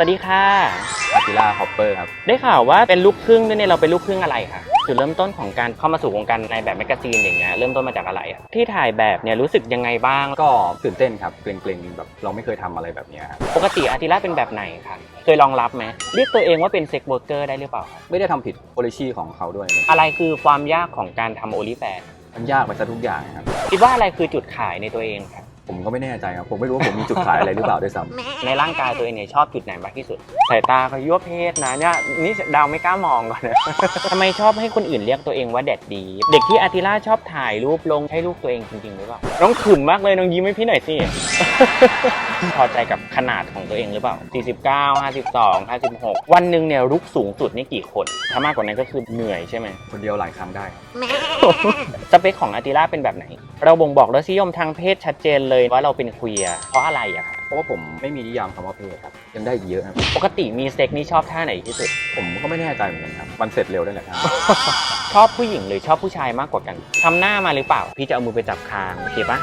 สวัสดีค่ะอากิล่าฮอปเปอร์ครับ ได้ข่าวว่าเป็นลูกครึ่งด้วยเนี่ยเราเป็นลูกครึ่งอะไรคะจุดเริ่มต้นของการเข้ามาสู่วงการในแบบแมกกาซีนอย่างเงี้ยเริ่มต้นมาจากอะไรอะที่ถ่ายแบบเนี่ยรู้สึกยังไงบ้าง ก็ตื่นเต้นครับเกรงๆแบบเราไม่เคยทำอะไรแบบเนี้ยครับปกติอาทิล่าเป็นแบบไหนคะเคยลองรับไหมเรียกตัวเองว่าเป็นเซ็กเวอร์เกอร์ได้หรือเปล่าคะไม่ได้ทำผิดโพลิชีของเขาด้วย อะไรคือความยากของการทำโอลิแฟนมันยากไปซะทุกอย่างครับคิดว่าอะไรคือจุดขายในตัวเองคะ ผมก็ไม่แน่ใจครับ ผมไม่รู้ว่าผมมีจุดขายอะไรหรือเปล่าด้วยซ้ำในร่างกายตัวเองเนี่ยชอบจุดไหนมากที่สุด สายตาเขายั่วเพศนะเนี่ยนี่ดาวไม่กล้ามองก่อนนะ ทำไมชอบให้คนอื่นเรียกตัวเองว่าแดดดี เด็กที่อาทิล่าชอบถ่ายรูปลงใช่รูปตัวเองจริงๆหรือเปล่าน้องขึมมากเลยน้องยิ้มให้พี่หน่อยสิ พอใจกับขนาดของตัวเองหรือเปล่า 49 52 56 วันหนึ่งเนี่ยลุกสูงสุดนี่กี่คน ถ้ามากกว่านั้นก็คือเหนื่อยใช่ไหมคนเดียวหลายครั้งได้ครับ สเปคของอาติล่าเป็นแบบไหน เราบ่งบอกรสนิยมทางเพศชัดเจนเลยว่าเราเป็นเคลียร์เพราะอะไรอะคะเพราะว่าผมไม่มีนิยามคำว่าเพศครับยังได้อีกเยอะครับปกติมีเซ็กนี่ชอบท่าไหนที่สุด ผมก็ไม่แน่ใจเหมือนกันครับมันเสร็จเร็วได้แหละครับ ชอบผู้หญิงหรือชอบผู้ชายมากกว่ากันทำหน้ามาหรือเปล่า พี่จะเอามือไปจับคางโอเคปะ